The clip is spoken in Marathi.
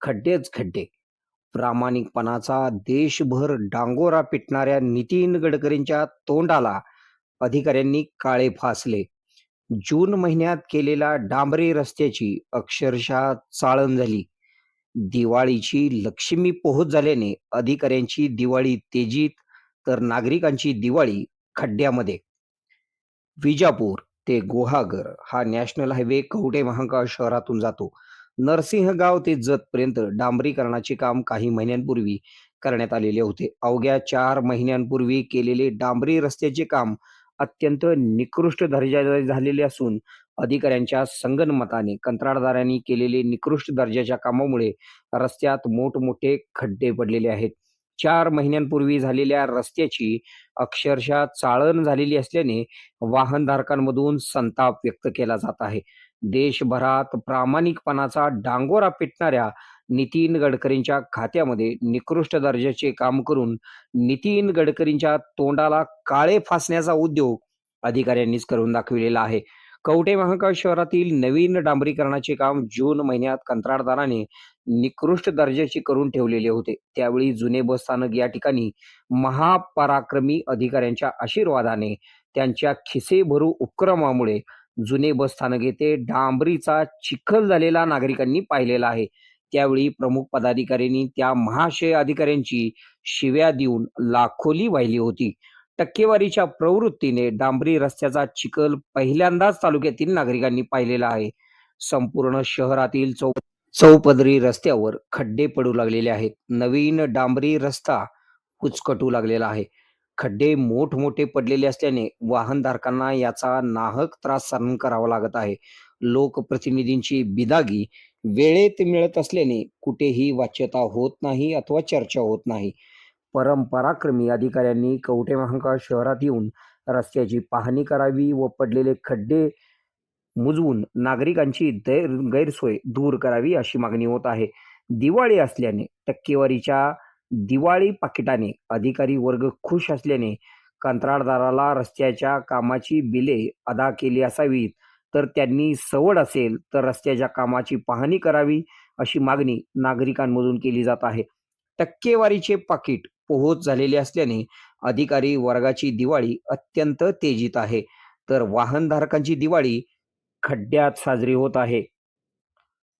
खड्डेच खड्डे. प्रामाणिकपणाचा देशभर डांगोरा पिटणाऱ्या नितीन गडकरींच्या तोंडाला अधिकाऱ्यांनी काळे फासले. जून महिन्यात केलेल्या डांबरी रस्त्याची अक्षरशः चाळण झाली. दिवाळीची लक्ष्मी पोहोच झाल्याने अधिकाऱ्यांची दिवाळी तेजीत तर नागरिकांची दिवाळी खड्ड्यामध्ये. विजापूर ते गुहागर हा नॅशनल हायवे कवटे महांकाळ शहरातून जातो. नरसिंहगाव ते जतपर्यंत डांबरीकरणाचे काम काही महिन्यांपूर्वी करण्यात आलेले होते. अवघ्या चार महिन्यांपूर्वी केलेले डांबरी रस्त्याचे काम अत्यंत निकृष्ट दर्जाचे झालेले असून अधिकाऱ्यांच्या संगनमताने कंत्राटदारांनी केलेले निकृष्ट दर्जाच्या कामामुळे रस्त्यात मोठमोठे खड्डे पडलेले आहेत. चार महिन्यांपूर्वी झालेल्या रस्त्याची अक्षरशः चाळण झालेली असल्याने वाहनधारकांमधून संताप व्यक्त केला जात आहे. देशभरात प्रामाणिकपणाचा डांगोरा पिटणाऱ्या नितीन गडकरींच्या खात्यामध्ये निकृष्ट दर्जाचे काम करून नितीन गडकरींच्या तोंडाला काळे फासण्याचा उद्योग अधिकाऱ्यांनीच करून दाखविलेला आहे. कवटे महाकाळ शहरातील नवीन डांबरीकरणाचे काम जून महिन्यात कंत्राटदाराने निकृष्ट दर्जाचे करून ठेवलेले होते. त्यावेळी जुने बस स्थानक या ठिकाणी महापराक्रमी अधिकाऱ्यांच्या आशीर्वादाने त्यांच्या खिसे भरू उपक्रमामुळे जुने बस स्थानक येथे डांबरीचा चिखल झालेला नागरिकांनी पाहिलेला आहे. त्यावेळी प्रमुख पदाधिकाऱ्यांनी त्या महाशय अधिकाऱ्यांची शिव्या देऊन लाखोली वाहिली होती. टक्केवारीच्या प्रवृत्तीने डांबरी रस्त्याचा चिखल पहिल्यांदाच तालुक्यातील नागरिकांनी पाहिलेला आहे. संपूर्ण शहरातील चौ चौपदरी रस्त्यावर खड्डे पडू लागलेले आहेत. नवीन डांबरी रस्ता कुचकटू लागलेला आहे. खड्डे मोठमोठे पडलेले असल्याने वाहनधारकांना याचा नाहक त्रास सहन करावा लागत आहे. लोकप्रतिनिधींची बिदागी वेळेत मिळत असल्याने कुठेही वाच्यता होत नाही अथवा चर्चा होत नाही. परंपराक्रमी अधिकाऱ्यांनी कवठे महांकाळ शहरात येऊन रस्त्याची पाहणी करावी व पडलेले खड्डे मुजवून नागरिकांची गैरसोय दूर करावी अशी मागणी होत आहे. दिवाळी असल्याने टक्केवारीच्या दिवाळी पाकिटाने अधिकारी वर्ग खुश असल्याने कंत्राटदाराला रस्त्याच्या कामाची बिले अदा केली असावीत. तर त्यांनी सवड असेल तर रस्त्याच्या कामाची पाहणी करावी अशी मागणी नागरिकांमधून केली जात आहे. टक्केवारीचे पाकिट पोहोच झालेले असल्याने अधिकारी वर्गाची दिवाळी अत्यंत तेजीत आहे. तर वाहनधारकांची दिवाळी खड्ड्यात साजरी होत आहे.